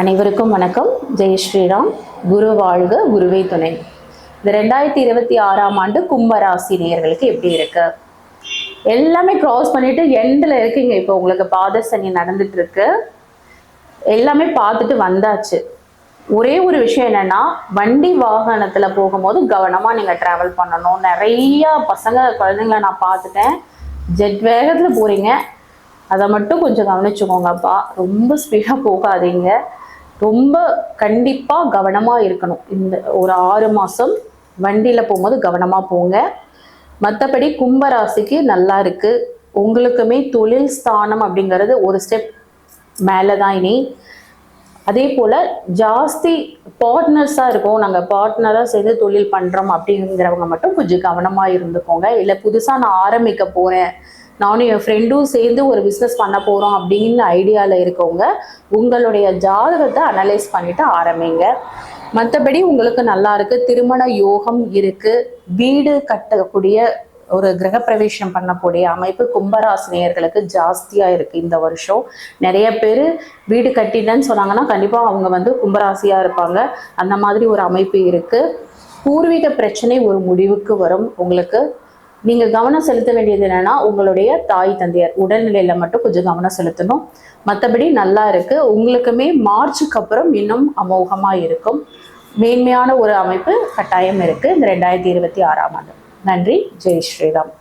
அனைவருக்கும் வணக்கம். ஜெய் ஸ்ரீராம். குரு வாழ்க குருவே துணை. இந்த ரெண்டாயிரத்தி இருபத்தி ஆறாம் ஆண்டு கும்பராசி நேயர்களுக்கு எப்படி இருக்கு? எல்லாமே கிராஸ் பண்ணிட்டு எண்டில் இருக்கீங்க. இப்போ உங்களுக்கு பாத சனி நடந்துட்டு இருக்கு. எல்லாமே பார்த்துட்டு வந்தாச்சு. ஒரே ஒரு விஷயம் என்னன்னா வண்டி வாகனத்துல போகும்போது கவனமா நீங்க டிராவல் பண்ணணும். நிறைய பசங்க குழந்தைங்கள நான் பார்த்துட்டேன். ஜெட் வேகத்துல போறீங்க. அதை மட்டும் கொஞ்சம் கவனிச்சுக்கோங்கப்பா. ரொம்ப ஸ்பீடாக போகாதீங்க. ரொம்ப கண்டிப்பாக கவனமாக இருக்கணும். இந்த ஒரு ஆறு மாதம் வண்டியில் போகும்போது கவனமாக போங்க. மற்றபடி கும்பராசிக்கு நல்லா இருக்குது உங்களுக்குமே தொழில் ஸ்தானம் அப்படிங்கிறது ஒரு ஸ்டெப் மேலே தான் இனி. அதே போல் ஜாஸ்தி பார்ட்னர்ஸாக இருக்கும் நாங்கள் பார்ட்னராக சேர்ந்து தொழில் பண்ணுறோம் அப்படிங்கிறவங்க மட்டும் கொஞ்சம் கவனமாக இருந்துக்கோங்க. இல்லை புதுசாக நான் ஆரம்பிக்க போகிறேன் நானும் என் ஃப்ரெண்டும் சேர்ந்து ஒரு பிஸ்னஸ் பண்ண போகிறோம் அப்படின்னு ஐடியாவில் இருக்கவங்க உங்களுடைய ஜாதகத்தை அனலைஸ் பண்ணிட்டு ஆரம்பிங்க. மற்றபடி உங்களுக்கு நல்லா இருக்கு திருமண யோகம் இருக்கு வீடு கட்டக்கூடிய ஒரு கிரகப்பிரவேசம் பண்ணக்கூடிய அமைப்பு கும்பராசினியர்களுக்கு ஜாஸ்தியா இருக்கு இந்த வருஷம். நிறைய பேர் வீடு கட்டிட்டேன்னு சொன்னாங்கன்னா கண்டிப்பா அவங்க வந்து கும்பராசியா இருப்பாங்க. அந்த மாதிரி ஒரு அமைப்பு இருக்கு. பூர்வீக பிரச்சனை ஒரு முடிவுக்கு வரும். உங்களுக்கு நீங்கள் கவனம் செலுத்த வேண்டியது என்னன்னா உங்களுடைய தாய் தந்தையர் உடல்நிலையில மட்டும் கொஞ்சம் கவனம் செலுத்தணும். மற்றபடி நல்லா இருக்கு. உங்களுக்குமே மார்ச்சுக்கு அப்புறம் இன்னும் அமோகமாக இருக்கும். மேன்மையான ஒரு அமைப்பு கட்டாயம் இருக்கு. இந்த ரெண்டாயிரத்தி இருபத்தி ஆறாம் ஆண்டு. நன்றி. ஜெய் ஸ்ரீராம்.